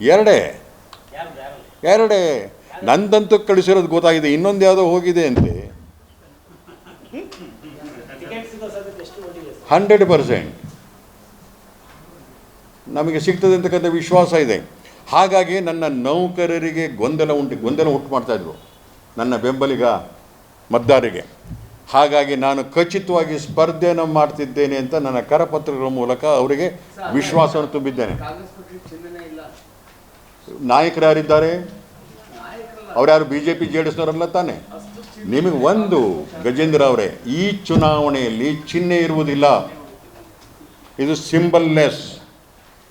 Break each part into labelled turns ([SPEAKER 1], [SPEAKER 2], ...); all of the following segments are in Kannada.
[SPEAKER 1] ಎರಡೇ. ಎರಡೇ. ನಂದಂತೂ ಕಳಿಸಿರೋದು ಗೊತ್ತಾಗಿದೆ ಇನ್ನೊಂದು ಯಾವುದೋ ಹೋಗಿದೆ ಅಂತೆ. Hundred percent. ನಮಗೆ ಸಿಗ್ತದೆ ಅಂತಕ್ಕಂಥ ವಿಶ್ವಾಸ ಇದೆ. ಹಾಗಾಗಿ ನನ್ನ ನೌಕರರಿಗೆ ಗೊಂದಲ ಉಂಟು ಗೊಂದಲ ಉಂಟು ಮಾಡ್ತಾಯಿದ್ರು ನನ್ನ ಬೆಂಬಲಿಗ ಮತದಾರರಿಗೆ ಹಾಗಾಗಿ ನಾನು ಖಚಿತವಾಗಿ ಸ್ಪರ್ಧೆಯನ್ನು ಮಾಡ್ತಿದ್ದೇನೆ ಅಂತ ನನ್ನ ಕರಪತ್ರಗಳ ಮೂಲಕ ಅವರಿಗೆ ವಿಶ್ವಾಸವನ್ನು ತುಂಬಿದ್ದೇನೆ
[SPEAKER 2] ಕಾಂಗ್ರೆಸ್ ಪಕ್ಷಕ್ಕೆ ಚಿಹ್ನೆನೇ ಇಲ್ಲ
[SPEAKER 1] ನಾಯಕರು ಯಾರಿದ್ದಾರೆ ಅವರ್ಯಾರು B J P J D ಎಸ್ನವರಲ್ಲ ತಾನೆ? ನಿಮಗೆ ಒಂದು ಗಜೇಂದ್ರ ಅವರೇ, ಈ ಚುನಾವಣೆಯಲ್ಲಿ ಚಿಹ್ನೆ ಇರುವುದಿಲ್ಲ. ಇದು ಸಿಂಬಲ್ನೆಸ್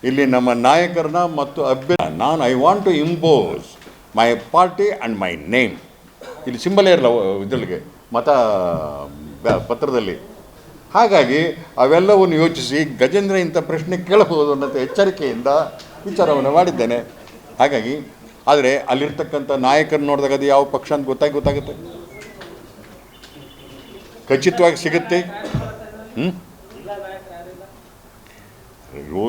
[SPEAKER 1] ಇಲ್ಲಿ ನಮ್ಮ ನಾಯಕರನ್ನ ಮತ್ತು ಅಭ್ಯ ನಾನು I want to impose my party and my name ಇಲ್ಲಿ ಸಿಂಬಲ್ ಇರಲ್ಲ ಇದರಲ್ಲಿಗೆ, ಮತ ಪತ್ರದಲ್ಲಿ. ಹಾಗಾಗಿ ಅವೆಲ್ಲವನ್ನು ಯೋಚಿಸಿ ಗಜೇಂದ್ರ ಇಂಥ ಪ್ರಶ್ನೆ ಕೇಳಬಹುದು ಅನ್ನೋದು ಎಚ್ಚರಿಕೆಯಿಂದ ವಿಚಾರವನ್ನು ಮಾಡಿದ್ದೇನೆ. ಹಾಗಾಗಿ, ಆದರೆ ಅಲ್ಲಿರ್ತಕ್ಕಂಥ ನಾಯಕರು ನೋಡಿದಾಗ ಅದು ಯಾವ ಪಕ್ಷ ಅಂತ ಗೊತ್ತಾಗಿ, ಗೊತ್ತಾಗುತ್ತೆ. ಖಚಿತವಾಗಿ ಸಿಗುತ್ತೆ. ಹ್ಞೂ ಅಯ್ಯೋ,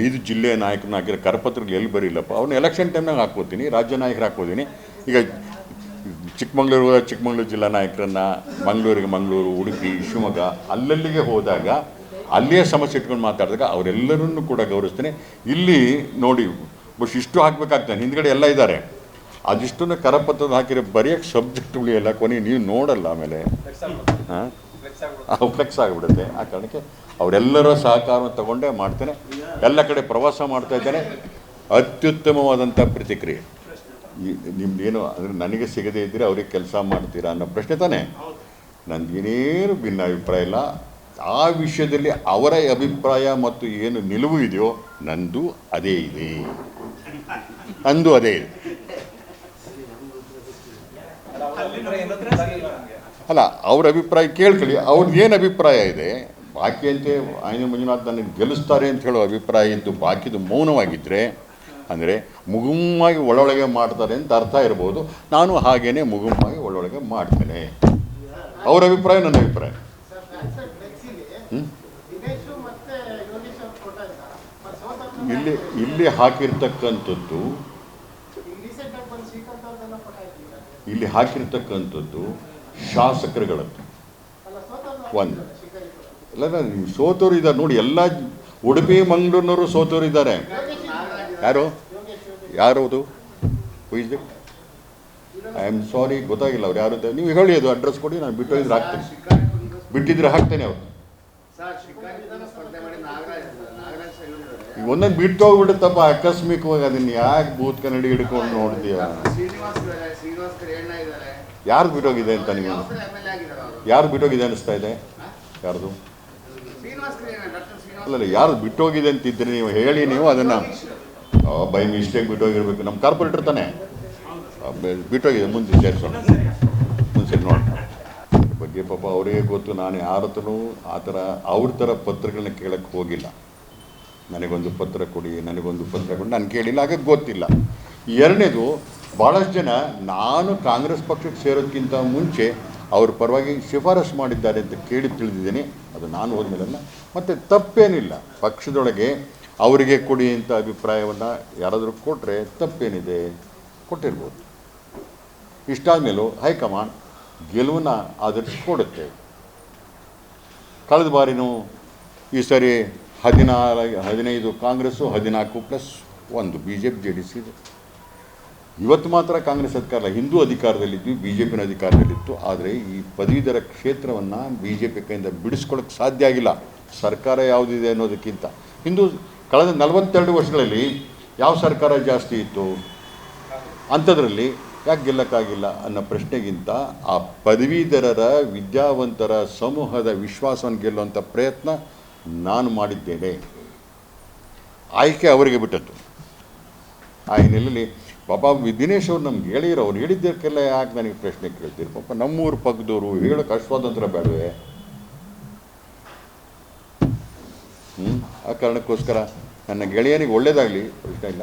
[SPEAKER 1] ಐದು ಜಿಲ್ಲೆಯ ನಾಯಕರನ್ನ ಹಾಕಿರೋ ಕರಪತ್ರಗಳು ಎಲ್ಲಿ ಬರೀಲ್ಲಪ್ಪ ಅವ್ನು ಎಲೆಕ್ಷನ್ ಟೈಮ್ನಾಗ ಹಾಕ್ಕೋತೀನಿ, ರಾಜ್ಯ ನಾಯಕರು ಹಾಕ್ಕೋತೀನಿ. ಈಗ ಚಿಕ್ಕಮಂಗ್ಳೂರು ಚಿಕ್ಕಮಂಗ್ಳೂರು ಜಿಲ್ಲಾ ನಾಯಕರನ್ನ, ಮಂಗಳೂರಿಗೆ ಮಂಗಳೂರು, ಉಡುಪಿ, ಶಿವಮೊಗ್ಗ, ಅಲ್ಲಲ್ಲಿಗೆ ಹೋದಾಗ, ಅಲ್ಲಿಯೇ ಸಮಸ್ಯೆ ಇಟ್ಕೊಂಡು ಮಾತಾಡಿದಾಗ ಅವರೆಲ್ಲರನ್ನೂ ಕೂಡ ಗೌರವಿಸ್ತೇನೆ. ಇಲ್ಲಿ ನೋಡಿ ಬಹುಶಃ ಇಷ್ಟು ಹಾಕ್ಬೇಕಾಗ್ತದೆ. ಹಿಂದ್ಗಡೆ ಎಲ್ಲ ಇದ್ದಾರೆ ಅದಿಷ್ಟನ್ನು ಕರಪತ್ರದ ಹಾಕಿರೋ ಬರೆಯೋಕ್ಕೆ ಸಬ್ಜೆಕ್ಟ್ ಉಳಿಯಲ್ಲ ಕೊನೆ ನೀವು ನೋಡಲ್ಲ ಆಮೇಲೆ. ಹಾಂ? ಫ್ಲೆಕ್ಸ್ ಆಗಿಬಿಡುತ್ತೆ. ಆ ಕಾರಣಕ್ಕೆ ಅವರೆಲ್ಲರ ಸಹಕಾರವನ್ನು ತಗೊಂಡೇ ಮಾಡ್ತೇನೆ. ಎಲ್ಲ ಕಡೆ ಪ್ರವಾಸ ಮಾಡ್ತಾ ಇದ್ದೇನೆ. ಅತ್ಯುತ್ತಮವಾದಂಥ ಪ್ರತಿಕ್ರಿಯೆ. ನಿಮ್ದೇನು ಅಂದರೆ ನನಗೆ ಸಿಗದೇ ಇದ್ದರೆ ಅವ್ರಿಗೆ ಕೆಲಸ ಮಾಡ್ತೀರಾ ಅನ್ನೋ ಪ್ರಶ್ನೆ ತಾನೇ? ನನಗೇನೇನು ಭಿನ್ನ ಅಭಿಪ್ರಾಯ ಇಲ್ಲ. ಆ ವಿಷಯದಲ್ಲಿ ಅವರ ಅಭಿಪ್ರಾಯ ಮತ್ತು ಏನು ನಿಲುವು ಇದೆಯೋ ನಂದು ಅದೇ ಇದೆ. ನಂದು ಅದೇ ಇದೆ. ಅಲ್ಲ, ಅವ್ರ ಅಭಿಪ್ರಾಯ ಕೇಳ್ಕೊಳ್ಳಿ. ಅವ್ರದ್ದು ಏನು ಅಭಿಪ್ರಾಯ ಇದೆ? ಬಾಕಿ ಅಂತೆ ಆಯ್ನ ಮಂಜುನಾಥ್ ನನಗೆ ಗೆಲ್ಲಿಸ್ತಾರೆ ಅಂತ ಹೇಳೋ ಅಭಿಪ್ರಾಯ ಇದ್ದು ಬಾಕಿದು ಮೌನವಾಗಿದ್ದರೆ ಅಂದರೆ ಮುಗುಮ್ಮಾಗಿ ಒಳೊಳಗೆ ಮಾಡ್ತಾರೆ ಅಂತ ಅರ್ಥ ಇರ್ಬೋದು. ನಾನು ಹಾಗೇನೆ ಮುಗುಮ್ಮಾಗಿ ಒಳೊಳಗೆ ಮಾಡ್ತೇನೆ. ಅವ್ರ ಅಭಿಪ್ರಾಯ, ನನ್ನ ಅಭಿಪ್ರಾಯ ಹ್ಮ್?
[SPEAKER 3] ದಿನೇಶು ಮತ್ತೆ ಯೋಗೇಶ್ ಅವ್ರು ಫೋಟೋ ಇದ್ದಾರಾ? ಮತ್ತೆ ಸೋತವ್ರನ್ನ
[SPEAKER 1] ಇಲ್ಲಿ ಇಲ್ಲಿ ಹಾಕಿರ್ತಕ್ಕಂಥದ್ದು ಇಲ್ಲಿ ಹಾಕಿರ್ತಕ್ಕಂಥದ್ದು ಶಾಸಕರುಗಳದ್ದು. ಒಂದು. ಇಲ್ಲ ನೀವು ಸೋತೋರು ಇದ್ದಾರೆ ನೋಡಿ, ಎಲ್ಲ ಉಡುಪಿ, ಮಂಗಳೂರಿನವರು ಸೋತೋರು ಇದ್ದಾರೆ. ಯಾರು? ಯಾರು ಅದು? ಐ ಆಮ್ ಸಾರಿ ಗೊತ್ತಾಗಿಲ್ಲ ಅವ್ರು ಯಾರು ನೀವು ಹೇಳಿ ಅದು ಅಡ್ರೆಸ್ ಕೊಡಿ, ನಾನು ಬಿಟ್ಟು ಹಾಕ್ತೇನೆ.
[SPEAKER 2] ಶಿಕಾರಿಪುರದಿಂದ
[SPEAKER 1] ಬಿಟ್ಟಿದ್ರೆ ಹಾಕ್ತೇನೆ ಅವ್ರು. ಈಗ ಒಂದೊಂದು ಬಿಟ್ಟು ಹೋಗ್ಬಿಡುತ್ತಪ್ಪ ಆಕಸ್ಮಿಕವಾಗಿ ಅದನ್ನ ಯಾಕೆ ಭೂತ್ ಕನ್ನಡಿ ಹಿಡ್ಕೊಂಡು ನೋಡ್ತೀಯ? ಯಾರು ಬಿಟ್ಟೋಗಿದೆ ಅಂತ ನೀವು? ಯಾರು ಬಿಟ್ಟೋಗಿದೆ ಅನಿಸ್ತಾ ಇದೆ? ಯಾರ್ದು? ಅಲ್ಲ ಯಾರು ಬಿಟ್ಟೋಗಿದೆ ಅಂತಿದ್ರೆ ನೀವು ಹೇಳಿ ನೀವು ಅದನ್ನು. ಬೈ ಮಿಸ್ಟೇಕ್ ಬಿಟ್ಟೋಗಿರ್ಬೇಕು. ನಮ್ಮ ಕಾರ್ಪೊರೇಟರ್ ತಾನೆ. ಬಿಟ್ಟೋಗಿದೆ ಮುಂದೆ ಸೇರಿಸೋಣ. ಮುಂದೆ ನೋಡಿ. ಅದ್ರ ಬಗ್ಗೆ ಪಾಪ ಅವರೇ ಗೊತ್ತು, ನಾನು ಯಾರ ಹತ್ರನೂ ಆ ಥರ, ಅವ್ರ ಥರ ಪತ್ರಗಳನ್ನ ಕೇಳಕ್ಕೆ ಹೋಗಿಲ್ಲ. ನನಗೊಂದು ಪತ್ರ ಕೊಡಿ, ನನಗೊಂದು ಪತ್ರ ಕೊಡಿ, ನಾನು ಕೇಳಿಲ್ಲ, ಹಾಗೆ ಗೊತ್ತಿಲ್ಲ. ಎರಡನೇದು ಭಾಳಷ್ಟು ಜನ ನಾನು ಕಾಂಗ್ರೆಸ್ ಪಕ್ಷಕ್ಕೆ ಸೇರೋದಕ್ಕಿಂತ ಮುಂಚೆ ಅವ್ರ ಪರವಾಗಿ ಶಿಫಾರಸು ಮಾಡಿದ್ದಾರೆ ಅಂತ ಕೇಳಿ ತಿಳಿದಿದ್ದೀನಿ. ಅದು ನಾನು ಹೋದ್ಮೇಲಲ್ಲ. ಮತ್ತು ತಪ್ಪೇನಿಲ್ಲ. ಪಕ್ಷದೊಳಗೆ ಅವರಿಗೆ ಕೊಡಿ ಅಂತ ಅಭಿಪ್ರಾಯವನ್ನು ಯಾರಾದರೂ ಕೊಟ್ಟರೆ ತಪ್ಪೇನಿದೆ. ಕೊಟ್ಟಿರ್ಬೋದು. ಇಷ್ಟಾದಮೇಲೂ ಹೈಕಮಾಂಡ್ ಗೆಲುವನ್ನ ಆಧರಿಸಿಕೊಡುತ್ತೆ ಕಳೆದ ಬಾರಿನೂ ಈ ಸರಿ ಹದಿನಾರು ಹದಿನೈದು ಕಾಂಗ್ರೆಸ್ಸು, ಹದಿನಾಲ್ಕು ಪ್ಲಸ್ ಒಂದು B J P J D C ಇದೆ. ಇವತ್ತು ಮಾತ್ರ ಕಾಂಗ್ರೆಸ್ ಅಧಿಕಾರ ಹಿಂದೂ ಅಧಿಕಾರದಲ್ಲಿದ್ವಿ ಬಿ ಜೆ ಪಿನ ಅಧಿಕಾರದಲ್ಲಿತ್ತು. ಆದರೆ ಈ ಪದವೀಧರ ಕ್ಷೇತ್ರವನ್ನು ಬಿ ಜೆ ಪಿ ಕೈಯಿಂದ ಬಿಡಿಸ್ಕೊಳ್ಳೋಕ್ಕೆ ಸಾಧ್ಯ ಆಗಿಲ್ಲ. ಸರ್ಕಾರ ಯಾವುದಿದೆ ಅನ್ನೋದಕ್ಕಿಂತ. ಹಿಂದೂ ಕಳೆದ ನಲವತ್ತೆರಡು ವರ್ಷಗಳಲ್ಲಿ ಯಾವ ಸರ್ಕಾರ ಜಾಸ್ತಿ ಇತ್ತು? ಅಂಥದ್ರಲ್ಲಿ ಯಾಕೆ ಗೆಲ್ಲಕ್ಕಾಗಿಲ್ಲ ಅನ್ನೋ ಪ್ರಶ್ನೆಗಿಂತ ಆ ಪದವೀಧರರ, ವಿದ್ಯಾವಂತರ ಸಮೂಹದ ವಿಶ್ವಾಸವನ್ನು ಗೆಲ್ಲುವಂಥ ಪ್ರಯತ್ನ ನಾನು ಮಾಡಿದ್ದೇನೆ. ಆಯ್ಕೆ ಅವರಿಗೆ ಬಿಟ್ಟದ್ದು. ಆ ಹಿನ್ನೆಲೆಯಲ್ಲಿ ಪಾಪ ದಿನೇಶ್ ಅವ್ರು ನಮ್ಗೆ ಹೇಳಿರೋ, ಅವ್ರು ಹೇಳಿದ್ದಕ್ಕೆಲ್ಲ ಯಾಕೆ ನನಗೆ ಪ್ರಶ್ನೆ ಕೇಳ್ತೀರಿ ಪಾಪ ನಮ್ಮೂರು ಪಕ್ಕದವರು ಹೇಳೋಕೆ ಅಸ್ವಾತಂತ್ರ್ಯ ಸ್ವಾತಂತ್ರ್ಯ ಬೇಡವೇ? ಹ್ಞೂ ಆ ಕಾರಣಕ್ಕೋಸ್ಕರ ನನ್ನ ಗೆಳೆಯನಿಗೆ ಒಳ್ಳೇದಾಗಲಿ, ಪ್ರಶ್ನೆ ಇಲ್ಲ.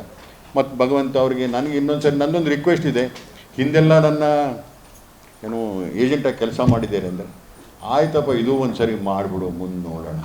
[SPEAKER 1] ಮತ್ತು ಭಗವಂತ ಅವರಿಗೆ ನನಗೆ ಇನ್ನೊಂದು ಸರಿ ನನ್ನೊಂದು ರಿಕ್ವೆಸ್ಟ್ ಇದೆ. ಹಿಂದೆಲ್ಲ ನನ್ನ ಏನು ಏಜೆಂಟಾಗಿ ಕೆಲಸ ಮಾಡಿದ್ದೇನೆ ಅಂದರೆ, ಆಯ್ತಪ್ಪ, ಇದು ಒಂದು ಸರಿ ಮಾಡಿಬಿಡು, ಮುಂದೆ ನೋಡೋಣ.